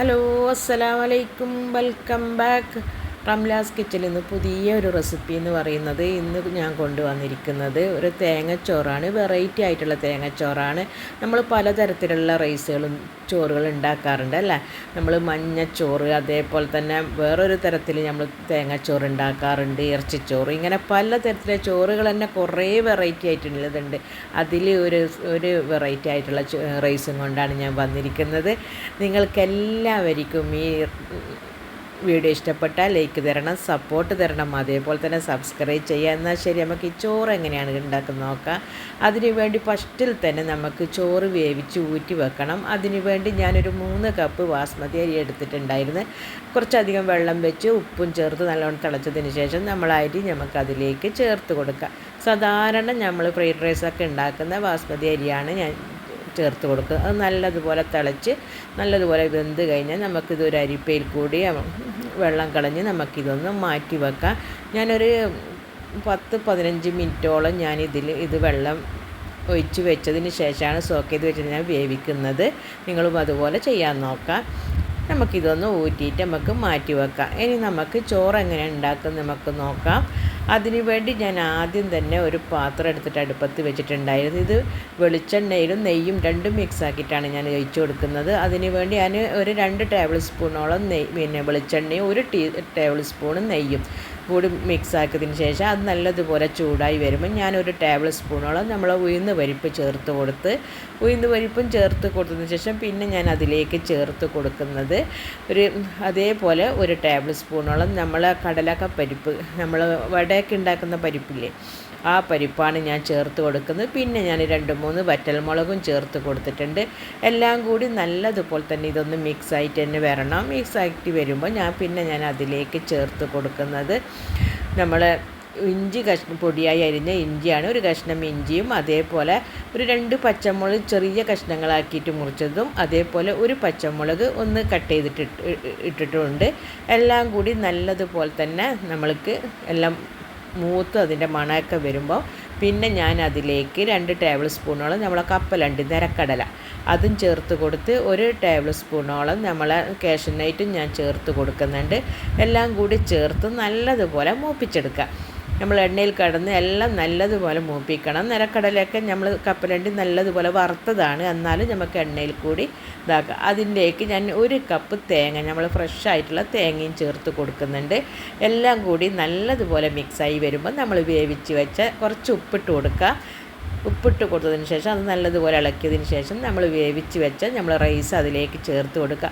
Hello അസ്സലാമലൈക്കും welcome back Ramla's കിച്ചണിൽ നിന്ന് പുതിയ ഒരു റെസിപ്പി എന്ന് പറയുന്നത് ഇന്ന് ഞാൻ കൊണ്ടുവന്നിരിക്കുന്നത് ഒരു തേങ്ങച്ചോറാണ്. വെറൈറ്റി ആയിട്ടുള്ള തേങ്ങച്ചോറാണ്. നമ്മൾ പലതരത്തിലുള്ള റൈസുകളും ചോറുകൾ ഉണ്ടാക്കാറുണ്ട് അല്ലേ? നമ്മൾ മഞ്ഞച്ചോറ് അതേപോലെ തന്നെ വേറൊരു തരത്തിൽ നമ്മൾ തേങ്ങച്ചോറ് ഉണ്ടാക്കാറുണ്ട് ഇറച്ചിച്ചോറ്. ഇങ്ങനെ പലതരത്തിലെ ചോറുകൾ തന്നെ കുറേ വെറൈറ്റി ആയിട്ടുള്ളതുണ്ട്. അതിൽ ഒരു ഒരു വെറൈറ്റി ആയിട്ടുള്ള റൈസും കൊണ്ടാണ് ഞാൻ വന്നിരിക്കുന്നത്. നിങ്ങൾക്കെല്ലാവർക്കും ഈ വീഡിയോ ഇഷ്ടപ്പെട്ടാൽ ലൈക്ക് തരണം സപ്പോർട്ട് തരണം അതേപോലെ തന്നെ സബ്സ്ക്രൈബ് ചെയ്യുക. എന്നാൽ ശരി നമുക്ക് ഈ ചോറ് എങ്ങനെയാണ് ഉണ്ടാക്കുന്നത് നോക്കാം. അതിനുവേണ്ടി ഫസ്റ്റിൽ തന്നെ നമുക്ക് ചോറ് വേവിച്ച് ഊറ്റി വെക്കണം. അതിനുവേണ്ടി ഞാനൊരു മൂന്ന് കപ്പ് ബാസ്മതി അരി എടുത്തിട്ടുണ്ടായിരുന്നു. കുറച്ചധികം വെള്ളം വെച്ച് ഉപ്പും ചേർത്ത് നല്ലോണം തിളച്ചതിന് ശേഷം നമ്മൾ അരി നമുക്ക് അതിലേക്ക് ചേർത്ത് കൊടുക്കാം. സാധാരണ നമ്മൾ ഫ്രൈഡ് റൈസൊക്കെ ഉണ്ടാക്കുന്ന ബാസ്മതി അരിയാണ് ഞാൻ ചേർത്ത് കൊടുക്കുക അത് നല്ലതുപോലെ തിളച്ച് നല്ലതുപോലെ വെന്ത് കഴിഞ്ഞാൽ നമുക്കിതൊരു അരിപ്പയിൽ കൂടി വെള്ളം കളഞ്ഞ് നമുക്കിതൊന്ന് മാറ്റി വെക്കാം. ഞാനൊരു പത്ത് പതിനഞ്ച് മിനിറ്റോളം ഞാനിതിൽ ഇത് വെള്ളം ഒഴിച്ച് വെച്ചതിന് ശേഷമാണ് സോക്ക് ചെയ്ത് വെച്ചിട്ട് ഞാൻ വേവിക്കുന്നത്. നിങ്ങളും അതുപോലെ ചെയ്യാൻ നോക്കാം. നമുക്കിതൊന്ന് ഊറ്റിയിട്ട് നമുക്ക് മാറ്റി വെക്കാം. ഇനി നമുക്ക് ചോറ് എങ്ങനെ ഉണ്ടാക്കും നമുക്ക് നോക്കാം. അതിനു വേണ്ടി ഞാൻ ആദ്യം തന്നെ ഒരു പാത്രം എടുത്തിട്ട് അടുപ്പത്ത് വെച്ചിട്ടുണ്ടായിരുന്നു. ഇത് വെളിച്ചെണ്ണയിലും നെയ്യും രണ്ടും മിക്സ് ആക്കിയിട്ടാണ് ഞാൻ ഒഴിച്ചു കൊടുക്കുന്നത്. അതിനുവേണ്ടി ഞാൻ ഒരു രണ്ട് ടേബിൾ സ്പൂണോളം നെയ് പിന്നെ വെളിച്ചെണ്ണയും ഒരു ടീ ടേബിൾ സ്പൂണും നെയ്യും. കൂടി മിക്സ് ആക്കിയതിന് ശേഷം അത് നല്ലതുപോലെ ചൂടായി വരുമ്പോൾ ഞാനൊരു ടേബിൾ സ്പൂണോളം നമ്മൾ ഉഴുന്ന് പരിപ്പ് ചേർത്ത് കൊടുത്ത് ഉഴുന്ന് പരിപ്പും ചേർത്ത് കൊടുത്തതിന് ശേഷം പിന്നെ ഞാൻ അതിലേക്ക് ചേർത്ത് കൊടുക്കുന്നത് ഒരു അതേപോലെ ഒരു ടേബിൾ സ്പൂണോളം നമ്മൾ കടലക്ക പരിപ്പ് നമ്മൾ വടയൊക്കെ ഉണ്ടാക്കുന്ന പരിപ്പില്ലേ ആ പരിപ്പാണ് ഞാൻ ചേർത്ത് കൊടുക്കുന്നത്. പിന്നെ ഞാൻ രണ്ട് മൂന്ന് വറ്റൽമുളകും ചേർത്ത് കൊടുത്തിട്ടുണ്ട്. എല്ലാം കൂടി നല്ലതുപോലെ തന്നെ ഇതൊന്ന് മിക്സ് ആയിട്ട് തന്നെ വരണം. മിക്സ് ആയിട്ട് വരുമ്പോൾ ഞാൻ പിന്നെ ഞാൻ അതിലേക്ക് ചേർത്ത് കൊടുക്കുന്നത് നമ്മൾ ഇഞ്ചി കഷ്ണം പൊടിയായി അരിഞ്ഞ ഇഞ്ചിയാണ്. ഒരു കഷ്ണം ഇഞ്ചിയും അതേപോലെ ഒരു രണ്ട് പച്ചമുളക് ചെറിയ കഷ്ണങ്ങളാക്കിയിട്ട് മുറിച്ചതും അതേപോലെ ഒരു പച്ചമുളക് ഒന്ന് കട്ട് ചെയ്തിട്ട് ഇട്ടിട്ടുണ്ട് എല്ലാം കൂടി നല്ലതുപോലെ തന്നെ നമ്മൾക്ക് എല്ലാം മൂത്ത് അതിന്റെ മണമൊക്കെ വരുമ്പോൾ പിന്നെ ഞാൻ അതിലേക്ക് രണ്ട് ടേബിൾ സ്പൂണോളം നമ്മളെ കപ്പലണ്ടി നിരക്കടല. അതും ചേർത്ത് കൊടുത്ത് ഒരു ടേബിൾ സ്പൂണോളം നമ്മളെ കാഷ്യനൈറ്റും ഞാൻ ചേർത്ത് കൊടുക്കുന്നുണ്ട്. എല്ലാം കൂടി ചേർത്ത് നല്ലതുപോലെ മൂപ്പിച്ചെടുക്കുക. നമ്മൾ എണ്ണയിൽ കടന്ന് എല്ലാം നല്ലതുപോലെ മൂപ്പിക്കണം. നിലക്കടലൊക്കെ നമ്മൾ കപ്പലണ്ടി നല്ലതുപോലെ വറുത്തതാണ്. എന്നാലും നമുക്ക് എണ്ണയിൽ കൂടി ഇതാക്കുക അതിന്റെക്ക് ഞാൻ ഒരു കപ്പ് തേങ്ങ നമ്മൾ ഫ്രഷ് ആയിട്ടുള്ള തേങ്ങയും ചേർത്ത് കൊടുക്കുന്നുണ്ട്. എല്ലാം കൂടി നല്ലതുപോലെ മിക്സായി വരുമ്പോൾ നമ്മൾ വേവിച്ച് വെച്ച കുറച്ച് ഉപ്പിട്ട് കൊടുക്കുക. ഉപ്പിട്ട് കൊടുത്തതിന് ശേഷം അത് നല്ലതുപോലെ ഇളക്കിയതിന് ശേഷം നമ്മൾ വേവിച്ച് വെച്ച നമ്മൾ റൈസ് അതിലേക്ക് ചേർത്ത് കൊടുക്കുക.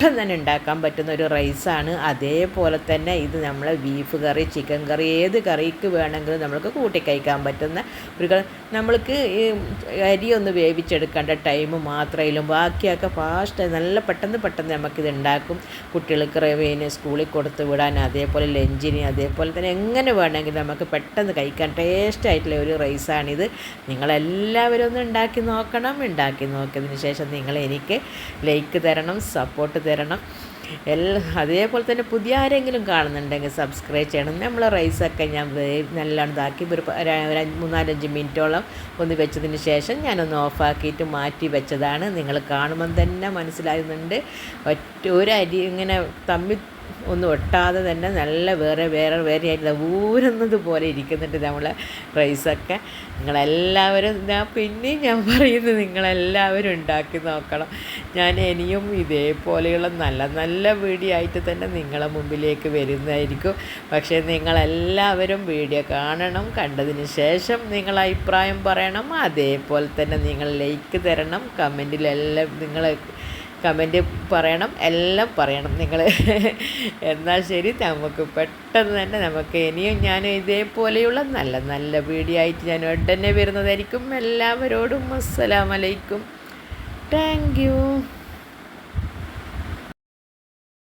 പെട്ടെന്ന് തന്നെ ഉണ്ടാക്കാൻ പറ്റുന്ന ഒരു റൈസാണ്. അതേപോലെ തന്നെ ഇത് നമ്മൾ ബീഫ് കറി ചിക്കൻ കറി ഏത് കറിക്ക് വേണമെങ്കിലും നമ്മൾക്ക് കൂട്ടി കഴിക്കാൻ പറ്റുന്ന ഒരു നമ്മൾക്ക് ഈ അരി ഒന്ന് വേവിച്ചെടുക്കേണ്ട ടൈം മാത്രമേലും ബാക്കിയൊക്കെ ഫാസ്റ്റ് നല്ല പെട്ടെന്ന് പെട്ടെന്ന് നമുക്കിത് ഉണ്ടാക്കും. കുട്ടികൾക്ക് റവീന് സ്കൂളിൽ കൊടുത്ത് വിടാൻ അതേപോലെ ലഞ്ചിന് അതേപോലെ തന്നെ എങ്ങനെ വേണമെങ്കിലും നമുക്ക് പെട്ടെന്ന് കഴിക്കാൻ ടേസ്റ്റ് ആയിട്ടുള്ള ഒരു റൈസാണിത്. നിങ്ങളെല്ലാവരും ഒന്ന് ഉണ്ടാക്കി നോക്കണം. ഉണ്ടാക്കി നോക്കിയതിന് ശേഷം നിങ്ങൾ എനിക്ക് ലൈക്ക് തരണം സപ്പോർട്ട് തരണം. എല്ലാ അതേപോലെ തന്നെ പുതിയ ആരെങ്കിലും കാണുന്നുണ്ടെങ്കിൽ സബ്സ്ക്രൈബ് ചെയ്യണം. നമ്മൾ റൈസൊക്കെ ഞാൻ നല്ലോണം ഇതാക്കി. ഒരു മൂന്നാലഞ്ച് മിനിറ്റോളം ഒന്ന് വെച്ചതിന് ശേഷം ഞാനൊന്ന് ഓഫാക്കിയിട്ട് മാറ്റി വെച്ചതാണ്. നിങ്ങൾ കാണുമ്പം തന്നെ മനസ്സിലാകുന്നുണ്ട്. ഒറ്റ ഒരു അരി ഇങ്ങനെ തമ്മിൽ ഒന്നും ഒട്ടാതെ തന്നെ നല്ല വേറെ വേറെ വേറെ ആയിട്ട് ഊരുന്നത് പോലെ ഇരിക്കുന്നുണ്ട് നമ്മളെ റൈസൊക്കെ. നിങ്ങളെല്ലാവരും ഞാൻ പിന്നെയും ഞാൻ പറയുന്നത് നിങ്ങളെല്ലാവരും ഉണ്ടാക്കി നോക്കണം. ഞാൻ ഇനിയും ഇതേപോലെയുള്ള നല്ല നല്ല വീഡിയോ ആയിട്ട് തന്നെ നിങ്ങളെ മുമ്പിലേക്ക് വരുന്നതായിരിക്കും. പക്ഷേ നിങ്ങളെല്ലാവരും വീഡിയോ കാണണം കണ്ടതിന് ശേഷം നിങ്ങൾ അഭിപ്രായം പറയണം അതേപോലെ തന്നെ നിങ്ങൾ ലൈക്ക് തരണം കമന്റിലെല്ലാം നിങ്ങൾ കമന്റ് പറയണം എല്ലാം പറയണം നിങ്ങൾ എന്നാൽ ശരി നമുക്ക് പെട്ടെന്ന് തന്നെ നമുക്ക് ഇനിയും ഞാൻ ഇതേപോലെയുള്ള നല്ല നല്ല വീഡിയോ ആയിട്ട് ഞാൻ ഉടനെ വരുന്നതായിരിക്കും. എല്ലാവരോടും അസ്സലാമലൈക്കും. Thank you